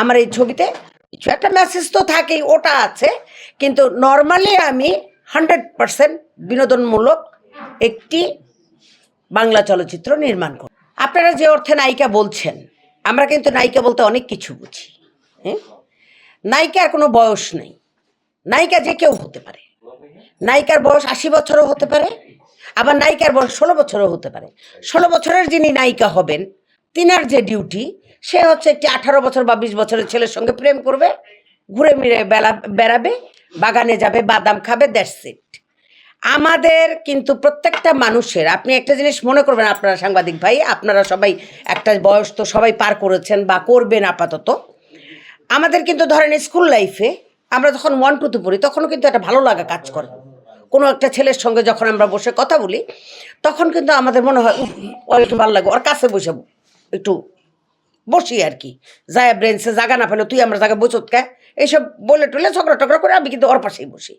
আমার এই ছবিতে কিছু একটা মেসেজ তো থাকেই, ওটা আছে। কিন্তু নর্মালি আমি হান্ড্রেড পার্সেন্ট বিনোদনমূলক একটি বাংলা চলচ্চিত্র নির্মাণ করি। আপনারা যে অর্থে নায়িকা বলছেন, আমরা কিন্তু নায়িকা বলতে অনেক কিছু বুঝি হ্যাঁ নায়িকার কোনো বয়স নেই। নায়িকা যে কেউ হতে পারে। নায়িকার বয়স আশি বছরও হতে পারে, আবার নায়িকার বয়স ষোলো বছরও হতে পারে। ষোলো বছরের যিনি নায়িকা হবেন, তিনার যে ডিউটি সে হচ্ছে একটি আঠারো বছর বা বিশ বছরের ছেলের সঙ্গে প্রেম করবে, ঘুরে মিরে বেলা, বেড়াবে, বাগানে যাবে, বাদাম খাবে দ্যাটস ইট আমাদের কিন্তু প্রত্যেকটা মানুষের, আপনি একটা জিনিস মনে করবেন আপনারা সাংবাদিক ভাই, আপনারা সবাই একটা বয়স তো সবাই পার করেছেন বা করবেন আপাতত। আমাদের কিন্তু ধরেন স্কুল লাইফে আমরা যখন ওয়ান টুতে পড়ি, তখনও কিন্তু একটা ভালো লাগা কাজ করে। কোনো একটা ছেলের সঙ্গে যখন আমরা বসে কথা বলি, তখন কিন্তু আমাদের মনে হয় একটু ভালো লাগে ওর কাছে বসে একটু বসি আর কি। যায় ব্রেঞ্চে জাগা না পেলে তুই আমার জায়গায় বসত কে? এইসব বলে টলে ঝগড়া টগড়া করে আমি কিন্তু ওর পাশেই বসি।